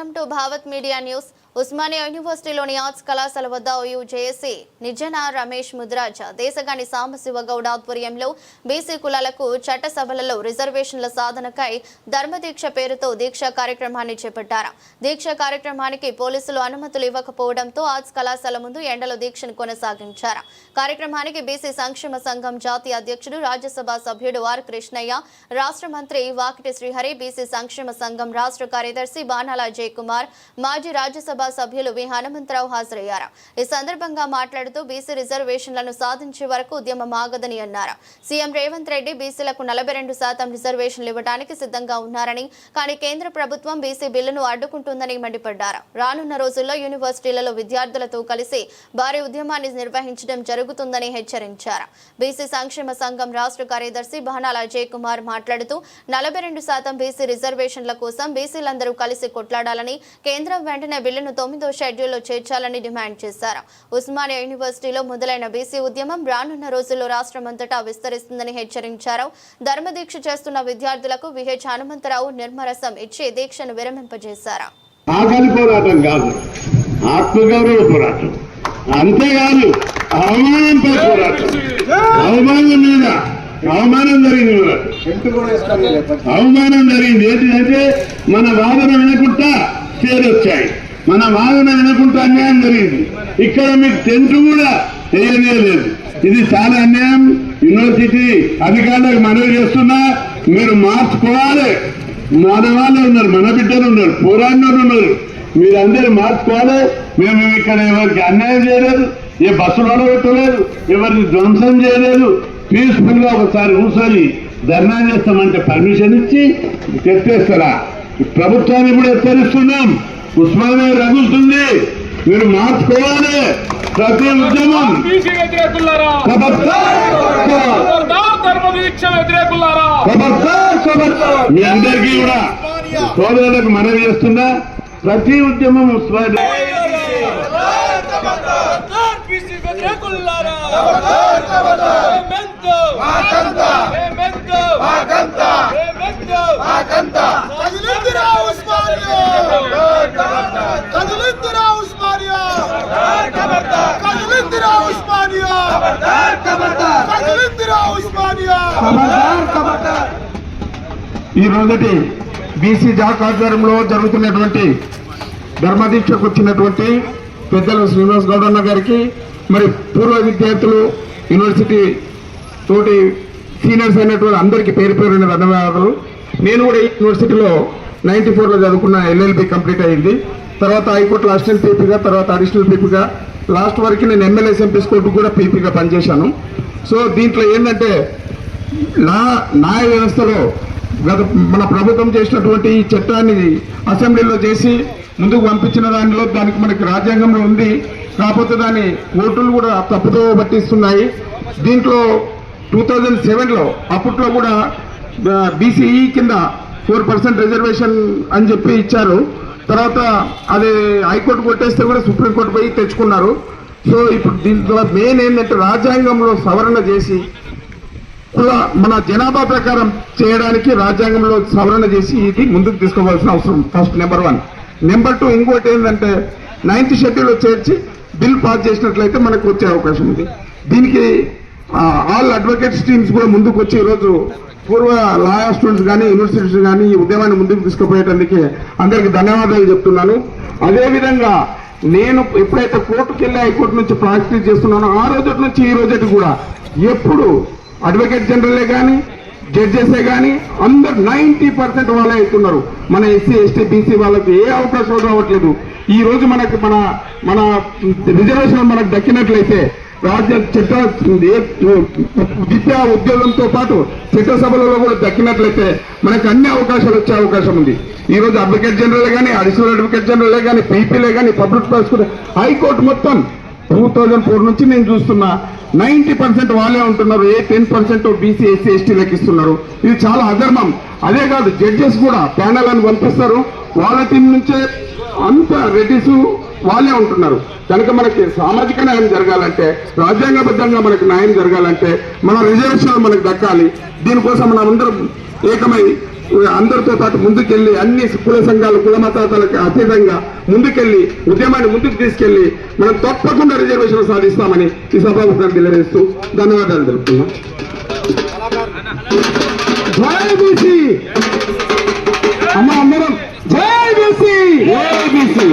welcome to Bharat media news Osmania యూనివర్సిటీలోని arts కళాశాల వద్ద యూజేఎస్సీ నిజన రమేష్ ముద్రాజ దేశగాని సాంబశివగౌడ్ ఆధ్వర్యంలో బీసీ కులాలకు చట్టసభలలో రిజర్వేషన్ల సాధనకై ధర్మదీక్ష పేరుతో దీక్ష కార్యక్రమాన్ని చేపట్టారు. దీక్ష కార్యక్రమానికి పోలీసులు అనుమతులు ఇవ్వకపోవడంతో ఆర్ట్స్ కళాశాల ముందు ఎండలో దీక్షను కొనసాగించారు. కార్యక్రమానికి బీసీ సంక్షేమ సంఘం జాతీయ అధ్యక్షుడు రాజ్యసభ సభ్యుడు ఆర్ కృష్ణయ్య రాష్ట్ర మంత్రి వాకిటి శ్రీహరి బీసీ సంక్షేమ సంఘం రాష్ట్ర కార్యదర్శి బాణాల జయకుమార్ మాజీ రాజ్యసభ సభ్యులు వి. హనుమంతరావు హాజరయ్యారు. ఈ సందర్భంగా మాట్లాడుతూ బీసీ రిజర్వేషన్లను సాధించే వరకు ఉద్యమం ఆగదని అన్నారు. సీఎం రేవంత్ రెడ్డి బీసీలకు నలభై రెండు శాతం రిజర్వేషన్లు ఇవ్వడానికి సిద్ధంగా ఉన్నారని కానీ కేంద్ర ప్రభుత్వం బీసీ బిల్లును అడ్డుకుంటుందని మండిపడ్డారు. రానున్న రోజుల్లో యూనివర్సిటీలలో విద్యార్థులతో కలిసి భారీ ఉద్యమాన్ని నిర్వహించడం జరుగుతుందని హెచ్చరించారు. బీసీ సంక్షేమ సంఘం రాష్ట్ర కార్యదర్శి బహనాల అజయ్ కుమార్ మాట్లాడుతూ నలభై రెండు శాతం బీసీ రిజర్వేషన్ల కోసం బీసీలందరూ కలిసి కొట్లాడాలని కేంద్రం వెంటనే బిల్లును తొమ్మిదో షెడ్యూల్లో చేర్చాలని డిమాండ్ చేశారు. ఉస్మానియా యూనివర్సిటీలో మొదలైన బీసీ ఉద్యమం రానున్న రోజుల్లో రాష్ట్రమంతటా విస్తరిస్తుందని హెచ్చరించారు. ధర్మదీక్ష చేస్తున్న విద్యార్థులకు విహెచ్ హనుమంతరావు నిర్మరసం ఇచ్చి దీక్షను విరమింపజేశారు. ఆకలి పోరాటం కాదు ఆత్మగౌరవ పోరాటం. అంతేకాదు అవమానంపై పోరాటం. అవమానం మీద అవమానం జరిగింది అవమానం జరిగింది. ఏంటంటే మన వాదన వినకుండా చేరొచ్చాయి మన వాదన వినకుండా అన్యాయం జరిగింది. ఇక్కడ మీకు టెంట్ కూడా వేయలేదు ఇది చాలా అన్యాయం. యూనివర్సిటీ అధికారులకు మనవి చేస్తున్నా మీరు మార్చుకోవాలి. మన వాళ్ళే ఉన్నారు మన బిడ్డలు ఉన్నారు పోరాడినోళ్ళు ఉన్నారు. మీరందరూ మార్చుకోవాలి. మేము ఇక్కడ ఎవరికి అన్యాయం చేయలేదు ఏ బస్సులు అడగట్టలేదు ఎవరిని ధ్వంసం చేయలేదు. పీస్ఫుల్గా ఒకసారి కూర్చొని ధర్నా చేస్తామంటే పర్మిషన్ ఇచ్చి తెచ్చేస్తారా ప్రభుత్వాన్ని కూడా హెచ్చరిస్తున్నాం. ఉస్మానియా రగులుతుంది. మీరు మార్చుకోవాలి. ప్రతి ఉద్యమం! మీ అందరికీ కూడా సోదరులకు మనవి చేస్తున్నా. ప్రతి ఉద్యమం ఉస్మానియా. బీసీ వ్యతిరేకులారా ఈ రోజుటి బీసీ జాక్ ఆధ్వర్యంలో జరుగుతున్నటువంటి ధర్మదీక్షకు వచ్చినటువంటి పెద్దలు శ్రీనివాస్ గౌడన్న గారికి మరి పూర్వ విద్యార్థులు యూనివర్సిటీ తోటి సీనియర్స్ అయినటువంటి అందరికీ పేరు పేరున్న ధన్యవాదాలు. నేను కూడా యూనివర్సిటీలో నైన్టీ ఫోర్లో చదువుకున్న ఎల్ఎల్బి కంప్లీట్ అయింది. తర్వాత హైకోర్టులో అసిస్టెంట్ పీపీగా తర్వాత అడిషనల్ పీపీగా లాస్ట్ వరకు నేను ఎమ్మెల్యే ఎంపీస్ కోర్టు కూడా పీపీగా పనిచేశాను. సో దీంట్లో ఏంటంటే నా న్యాయ వ్యవస్థలో గత మన ప్రభుత్వం చేసినటువంటి ఈ చట్టాన్ని అసెంబ్లీలో చేసి ముందుకు పంపించిన దానిలో దానికి మనకి రాజ్యాంగంలో ఉంది. కాకపోతే దాని ఓటులు కూడా తప్పుతో పట్టిస్తున్నాయి. దీంట్లో టూ థౌజండ్ సెవెన్లో అప్పట్లో కూడా బీసీఈ కింద ఫోర్ పర్సెంట్ రిజర్వేషన్ అని చెప్పి ఇచ్చారు. తర్వాత అది హైకోర్టు కొట్టేస్తే కూడా సుప్రీంకోర్టు పోయి తెచ్చుకున్నారు. సో ఇప్పుడు దీంట్లో మెయిన్ ఏంటంటే రాజ్యాంగంలో సవరణ చేసి మన జనాభా ప్రకారం చేయడానికి రాజ్యాంగంలో సవరణ చేసి ఇది ముందుకు తీసుకోవాల్సిన అవసరం. First number one number two ఇంకోటి ఏంటంటే నైన్త్ షెడ్యూల్లో చేర్చి బిల్ పాస్ చేసినట్లయితే మనకు వచ్చే అవకాశం ఉంది. దీనికి ఆల్ అడ్వకేట్స్ స్ట్రీమ్స్ కూడా ముందుకు వచ్చి ఈరోజు పూర్వ లా స్టూడెంట్స్ కానీ యూనివర్సిటీస్ కానీ ఈ ఉద్యమాన్ని ముందుకు తీసుకుపోయేటందుకు అందరికి ధన్యవాదాలు చెప్తున్నాను. అదేవిధంగా నేను ఎప్పుడైతే కోర్టుకు వెళ్ళి హైకోర్టు నుంచి ప్రాక్టీస్ చేస్తున్నానో ఆ రోజు నుంచి ఈ రోజు కూడా ఎప్పుడు అడ్వకేట్ జనరలే కానీ జడ్జెసే కానీ అందరు నైంటీ పర్సెంట్ వాళ్ళే అవుతున్నారు. మన ఎస్సీ ఎస్టీ బీసీ వాళ్ళకి ఏ అవకాశం రావట్లేదు. ఈ రోజు మనకి మన మన రిజర్వేషన్ మనకు దక్కినట్లయితే రాజ్య చట్ట ఏ- విద్యా ఉద్యోగంతో పాటు చట్టసభలలో కూడా దక్కినట్లయితే మనకు అన్ని అవకాశాలు వచ్చే అవకాశం ఉంది. ఈ రోజు అడ్వకేట్ జనరల్ కానీ అడిషనల్ అడ్వకేట్ జనరల్ కానీ పీపీలే కానీ పబ్లిక్ ప్రాసిక్యూటర్ హైకోర్టు మొత్తం టూ థౌజండ్ ఫోర్ నుంచి నేను చూస్తున్నా నైంటీ పర్సెంట్ వాళ్ళే ఉంటున్నారు. ఏ టెన్ పర్సెంట్ బీసీ ఎస్సీ ఎస్టీలకు ఇస్తున్నారు. ఇది చాలా అధర్మం. అదే కాదు జడ్జెస్ కూడా ప్యానల్ అని పంపిస్తారు. వాళ్ళ టీం నుంచే అంత రెడ్డిస్ వాళ్ళే ఉంటున్నారు. కనుక మనకి సామాజిక న్యాయం జరగాలంటే రాజ్యాంగబద్ధంగా మనకి న్యాయం జరగాలంటే మన రిజర్వేషన్ మనకు దక్కాలి. దీనికోసం మనం అందరం ఏకమై అందరితో పాటు ముందుకెళ్ళి అన్ని కుల సంఘాలు కుల మతాలకు అతీతంగా ముందుకెళ్ళి ఉద్యమాన్ని ముందుకు తీసుకెళ్ళి మనం తప్పకుండా రిజర్వేషన్ సాధిస్తామని ఈ సభాముఖాన్ని తెలియజేస్తూ ధన్యవాదాలు తెలుపుతున్నాం. జై బీసీ! అమ్మ అందరం జై బీసీ! జై బీసీ!